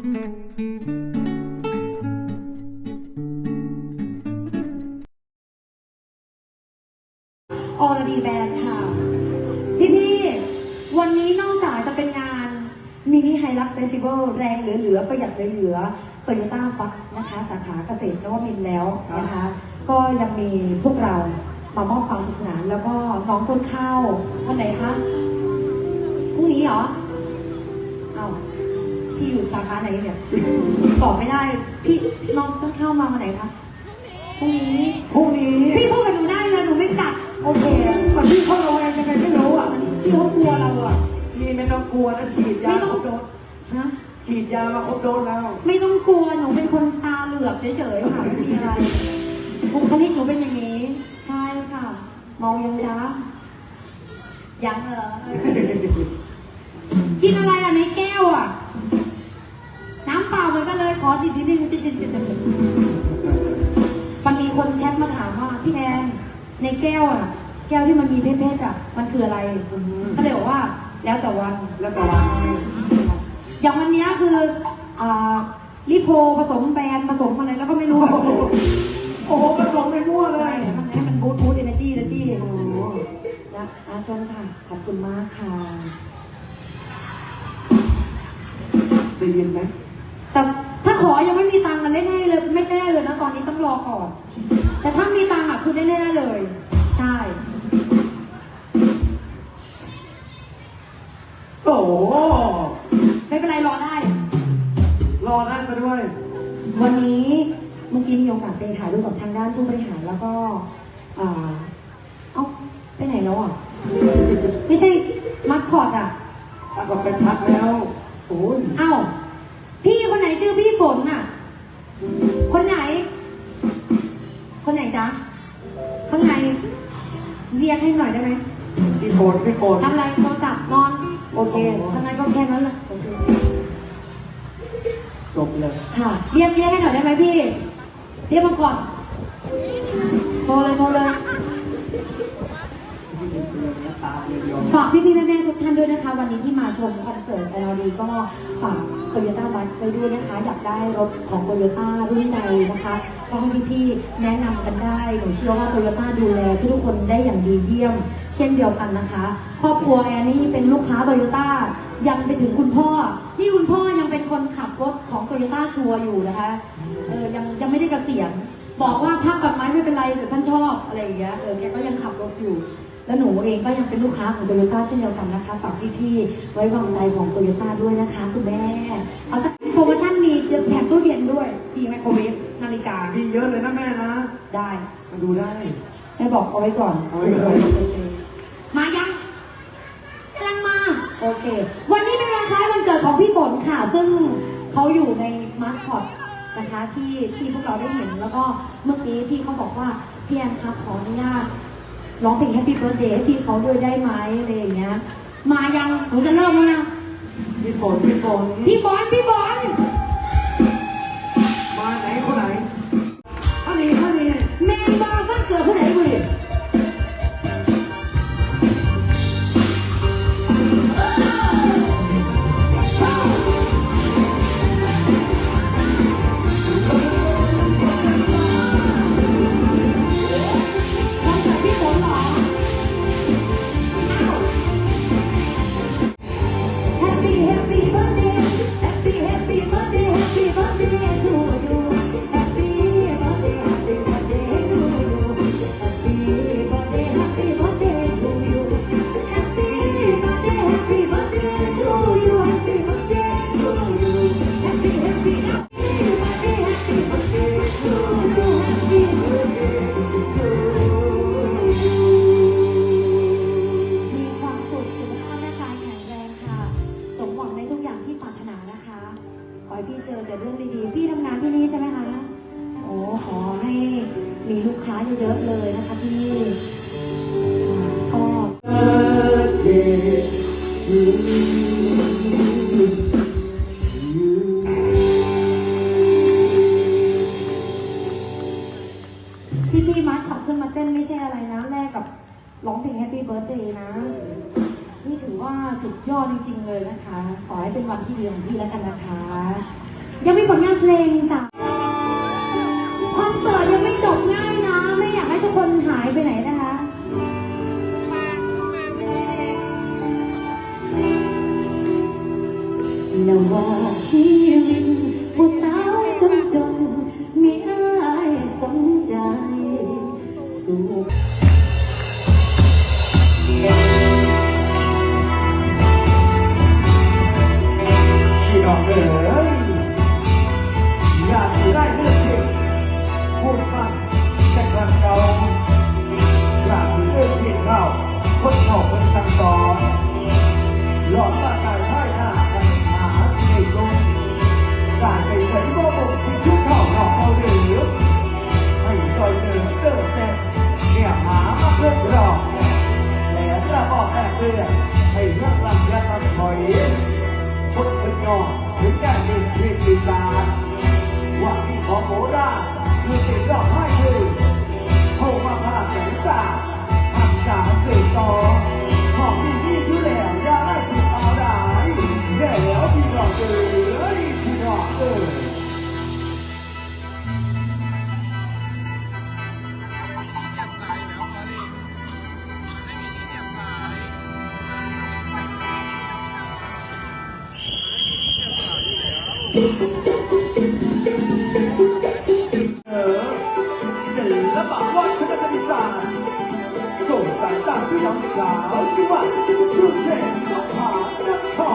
ออรดีแบรนด์ค่ะ พี่พี่วันนี้นอกจากจะเป็นงานมินิไฮรักเฟสติวัลแรงเหลือๆ ประหยัดเหลือๆโตโยต้าบัคนะคะ สาขาเกษตรนวมินทร์แล้วนะคะ ก็ยังมีพวกเรามามอบความสุขสนานแล้วก็น้องต้นข้าววันไหนคะพรุ่งนี้เหรอ เอา พี่อยู่สาขาไหนเนี่ยตอบไม่ได้ พี่น้องต้นข้าวมาวันไหนคะพรุ่งนี้พรุ่งนี้พี่พูดกับหนูได้นะหนูไม่กัดโอเคก่อนที่เขาลงเองยังไงไม่รู้อะพี่เขากลัวเราอะพี่ไม่ต้องกลัวนะฉีดยาไม่ต้คองรบโดสฮะฉีดยามาครบโดสแล้ว ไม่ต้องกลัวหนูเป็นคนตาเหลือกเฉยๆค่ะไม่มีอะไรบุคลิกหนูเป็นอย่างนี้ ใช่ค่ะเมายังจ้ายังเหรอกินอะไรอะในแก้วอะน้ำเป ล่าเหมือนกันเลย ขอจิบนิดนึงจิบจิบจิบจิบมันมีคนแชทมาถามว่าพี่แอนในแก้วอะ แก้วที่มันมีเพชรๆอะมันคืออะไรก็เลยบอกว่า แล้วแต่วันแล้วแต่อมาอย่างวันนี้คืออ่าลิโพผสมแบรนด์ผสมอะไรแล้วก็ไม่รู้ โอ้โหผสมไปมั่วเลยมันให้มันบูทบูทเอเนจีเอเนจีโอ้โหนะอาชนค่ะ ขอบคุณมากค่ะได้ยินไหม แต่ถ้าขอยังไม่มีตังค์กันแน่ๆเลยไม่แน่เลยนะตอนนี้ต้องรอก่อน แต่ถ้ามีตังค์อะคือแน่ๆเลย ใช่ โอ้โหไม่เป็นไรรอได้ รอนั่นมาด้วย วันนี้เมื่อกี้มีโอกาสไปถ่ายรูปกับทางด้านผู้บริหารแล้วก็อ่าเอ้าไปไหนแล้วอะ ไม่ใช่มัสคอตอะ ถ้าก็เป็นพักแล้ว โอ้ย เอ้า พี่คนไหนชื่อพี่ฝนน่ะ คนไหน คนไหนจ๊ะข้างในเรียกให้หน่อยได้ไหมพี่โกนพี่โกนทำอะไรโทรศัพท์นอน โอเคทำไงก็แค่นั้นแหละโอเคจบเลยค่ะเรียกเรียกให้หน่อยได้ไหมพี่ เรียกมาก่อน โทรเลยโทรเลยตาเดียวฝากพี่พี่ๆแม่แม่ๆทุกท่านด้วยนะคะ วันนี้ที่มาชมคอนเสิร์ต LD ก็ฝาก โตโยต้าบัสไปด้วยนะคะ อยากได้รถของโตโยต้ารุ่นใดนะคะก็ให้พี่ๆแนะนำกันได้หนูเชื่อว่าโตโยต้าดูแลทุกคนได้อย่างดีเยี่ยม เช่นเดียวกันนะคะครอบครัวแอนนี่เป็นลูกค้าโตโยต้ายันไปถึงคุณพ่อนี่คุณพ่อยังเป็นคนขับรถของโตโยต้าชัวร์อยู่นะคะเออยังยังไม่ได้เกษียณบอกว่าภาพแบบไม้ไม่เป็นไรแต่ท่านชอบอะไรอย่างเงี้ยเออแกก็ยังขับรถอยู่ แล้วหนูเองก็ยังเป็นลูกค้าของโตโยต้าเช่นเดียวกันนะคะฝากพี่ๆไว้วางใจของโตโยต้าด้วยนะคะคุณแม่เอาสักโปรโมชั่นมีเดี๋ยวแถมตู้เย็นด้วยมีไมโครเวฟนาฬิกามีเยอะเลยนะแม่นะ ได้ มาดูได้แม่บอกเอาไว้ก่อนเอาไว้ก่อนโอเคมายังกำลังมา โอเค วันนี้เป็นวันคล้ายวันเกิดของพี่ฝนค่ะ ซึ่งเขาอยู่ในมาสคอตนะคะที่ที่พวกเราได้เห็นแล้วก็เมื่อกี้พี่เขาบอกว่าพี่แอนครับขออนุญาต ร้องเพลง Happy Birthday ให้พี่เขาด้วยได้ไหมอะไรอย่างเงี้ย มายังหนูจะเริ่มแล้วนะพี่โกนพี่โกนพี่บอลพี่บอล แต่เรื่องดีๆ พี่ทำงานที่นี่ใช่ไหมคะ โอ้ขอให้มีลูกค้าเยอะๆเลยนะคะพี่ขอที่พี่มัดขับขึ้นมาเต้นไม่ใช่อะไรนะแลกกับร้องเพลง Happy Birthday นะ นี่ถือว่าสุดยอดจริงๆเลยนะคะ ขอให้เป็นวันที่ดีของพี่แล้วกันนะคะ ยังมีผลงานเพลงจ้ะคอนเสิร์ตยังไม่จบง่ายนะ ไม่อยากให้ทุกคนหายไปไหนนะคะแล้ว ลือเจอแต่เนี่ยหามาเพื่อรอแลจะบอกแต่เพื่อให้เรื่องรักและตัดถอยพุทธยอดถึงแก่ดินเทพีศาจว่าที่ของโบราคือสิ่งยอดให้คือเข้ามาพาแสงสาหักษาสืบต่อ เออศิลปะวัฒนธรรมศาสตร์ส่งสายตาพี่น้องชาวชื่อวัดกรุงเทพมหานครโอ้